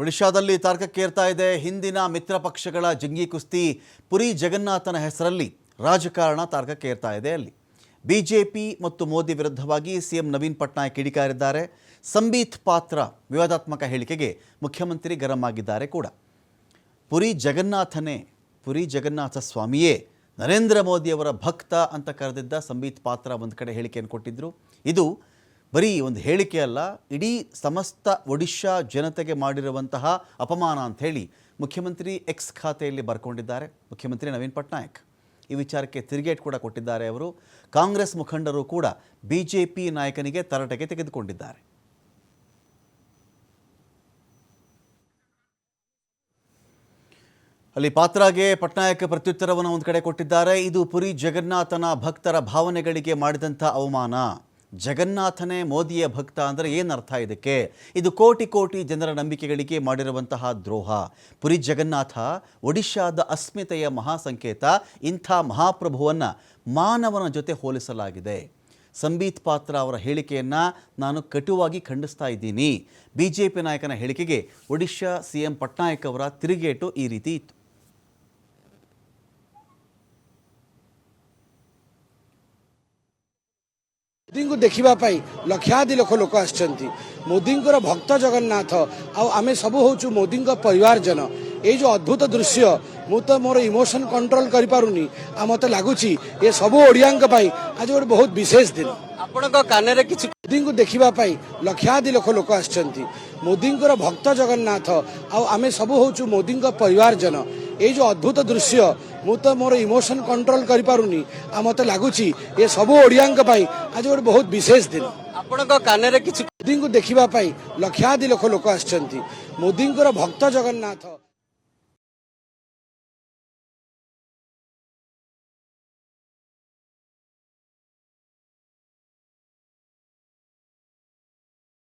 ಒಡಿಶಾದಲ್ಲಿ ತಾರ್ಕಕ್ಕೇರ್ತಾ ಇದೆ ಹಿಂದಿನ ಮಿತ್ರ ಪಕ್ಷಗಳ ಜಂಗಿ ಕುಸ್ತಿ. ಪುರಿ ಜಗನ್ನಾಥನ ಹೆಸರಲ್ಲಿ ರಾಜಕಾರಣ ತಾರ್ಕಕ್ಕೇರ್ತಾ ಇದೆ ಅಲ್ಲಿ. ಬಿಜೆಪಿ ಮತ್ತು ಮೋದಿ ವಿರುದ್ಧವಾಗಿ ಸಿಎಂ ನವೀನ್ ಪಟ್ನಾಯಕ್ ಕಿಡಿಕಾರಿದ್ದಾರೆ ಸಂಬೀತ್ ಪಾತ್ರ ವಿವಾದಾತ್ಮಕ ಹೇಳಿಕೆಗೆ ಮುಖ್ಯಮಂತ್ರಿ ಗರಂ ಆಗಿದ್ದಾರೆ ಕೂಡ. ಪುರಿ ಜಗನ್ನಾಥನೇ, ಪುರಿ ಜಗನ್ನಾಥ ಸ್ವಾಮಿಯೇ ನರೇಂದ್ರ ಮೋದಿಯವರ ಭಕ್ತ ಅಂತ ಕರೆದಿದ್ದ ಸಂಬೀತ್ ಪಾತ್ರ ಒಂದು ಕಡೆ ಹೇಳಿಕೆಯನ್ನು ಕೊಟ್ಟಿದ್ದರು ಇದು ಬರೀ ಒಂದು ಹೇಳಿಕೆ ಅಲ್ಲ, ಇಡೀ ಸಮಸ್ತ ಒಡಿಶಾ ಜನತೆಗೆ ಮಾಡಿರುವಂತಹ ಅಪಮಾನ ಅಂತ ಹೇಳಿ ಮುಖ್ಯಮಂತ್ರಿ ಎಕ್ಸ್ ಖಾತೆಯಲ್ಲಿ ಬರ್ಕೊಂಡಿದ್ದಾರೆ. ಮುಖ್ಯಮಂತ್ರಿ ನವೀನ್ ಪಟ್ನಾಯಕ್ ಈ ವಿಚಾರಕ್ಕೆ ತಿರುಗೇಟ್ ಕೂಡ ಕೊಟ್ಟಿದ್ದಾರೆ ಅವರು. ಕಾಂಗ್ರೆಸ್ ಮುಖಂಡರು ಕೂಡ ಬಿ ಜೆ ಪಿ ನಾಯಕನಿಗೆ ತರಾಟೆಗೆ ತೆಗೆದುಕೊಂಡಿದ್ದಾರೆ. ಅಲ್ಲಿ ಪಾತ್ರಾಗೆ ಪಟ್ನಾಯಕ್ ಪ್ರತ್ಯುತ್ತರವನ್ನು ಒಂದು ಕಡೆ ಕೊಟ್ಟಿದ್ದಾರೆ. ಇದು ಪುರಿ ಜಗನ್ನಾಥನ ಭಕ್ತರ ಭಾವನೆಗಳಿಗೆ ಮಾಡಿದಂಥ ಅವಮಾನ. ಜಗನ್ನಾಥನೇ ಮೋದಿಯ ಭಕ್ತ ಅಂದರೆ ಏನರ್ಥ ಇದಕ್ಕೆ? ಇದು ಕೋಟಿ ಕೋಟಿ ಜನರ ನಂಬಿಕೆಗಳಿಗೆ ಮಾಡಿರುವಂತಹ ದ್ರೋಹ. ಪುರಿ ಜಗನ್ನಾಥ, ಒಡಿಶಾದ ಅಸ್ಮಿತೆಯ ಮಹಾಸಂಕೇತ, ಇಂಥ ಮಹಾಪ್ರಭುವನ್ನು ಮಾನವನ ಜೊತೆ ಹೋಲಿಸಲಾಗಿದೆ. ಸಂಬೀತ್ ಪಾತ್ರ ಅವರ ಹೇಳಿಕೆಯನ್ನು ನಾನು ಕಟುವಾಗಿ ಖಂಡಿಸ್ತಾ ಇದ್ದೀನಿ. ಬಿ ಜೆ ಪಿ ನಾಯಕನ ಹೇಳಿಕೆಗೆ ಒಡಿಶಾ ಸಿ ಎಂ ಪಟ್ನಾಯಕ್ ಅವರ ತಿರುಗೇಟು ಈ ರೀತಿ ಇತ್ತು. ମୋଦିଙ୍କୁ ଦେଖିବା ପାଇଁ ଲକ୍ଷାଧିକ ଲୋକ ଲୋକ ଆସିଛନ୍ତି ମୋଦିଙ୍କର ଭକ୍ତ ଜଗନ୍ନାଥ ଆଉ ଆମେ ସବୁ ହଉଛୁ ମୋଦିଙ୍କ ପରିବାରଜନ ଏଇ ଯୋଉ ଅଦ୍ଭୁତ ଦୃଶ୍ୟ ମୁଁ ତ ମୋର ଇମୋସନ କଣ୍ଟ୍ରୋଲ କରିପାରୁନି ଆଉ ମତେ ଲାଗୁଛି ଏ ସବୁ ଓଡ଼ିଆଙ୍କ ପାଇଁ ଆଜି ଗୋଟେ ବହୁତ ବିଶେଷ ଦିନ ଆପଣଙ୍କ କାନରେ କିଛି ମୋଦିଙ୍କୁ ଦେଖିବା ପାଇଁ ଲକ୍ଷାଧିକ ଲୋକ ଲୋକ ଆସିଛନ୍ତି ମୋଦିଙ୍କର ଭକ୍ତ ଜଗନ୍ନାଥ ଆଉ ଆମେ ସବୁ ହଉଛୁ ମୋଦିଙ୍କ ପରିବାରଜନ ଏଇ ଯୋଉ ଅଦ୍ଭୁତ ଦୃଶ୍ୟ ମୁଁ ତ ମୋର ଇମୋସନ କଣ୍ଟ୍ରୋଲ କରିପାରୁନି ଆଉ ମତେ ଲାଗୁଛି ଏ ସବୁ ଓଡ଼ିଆଙ୍କ ପାଇଁ ଆଜି ଗୋଟେ ବହୁତ ବିଶେଷ ଦିନ ଆପଣଙ୍କ କାନରେ କିଛି ମୋଦିଙ୍କୁ ଦେଖିବା ପାଇଁ ଲକ୍ଷାଧିକ ଲୋକ ଲୋକ ଆସିଛନ୍ତି ମୋଦିଙ୍କର ଭକ୍ତ ଜଗନ୍ନାଥ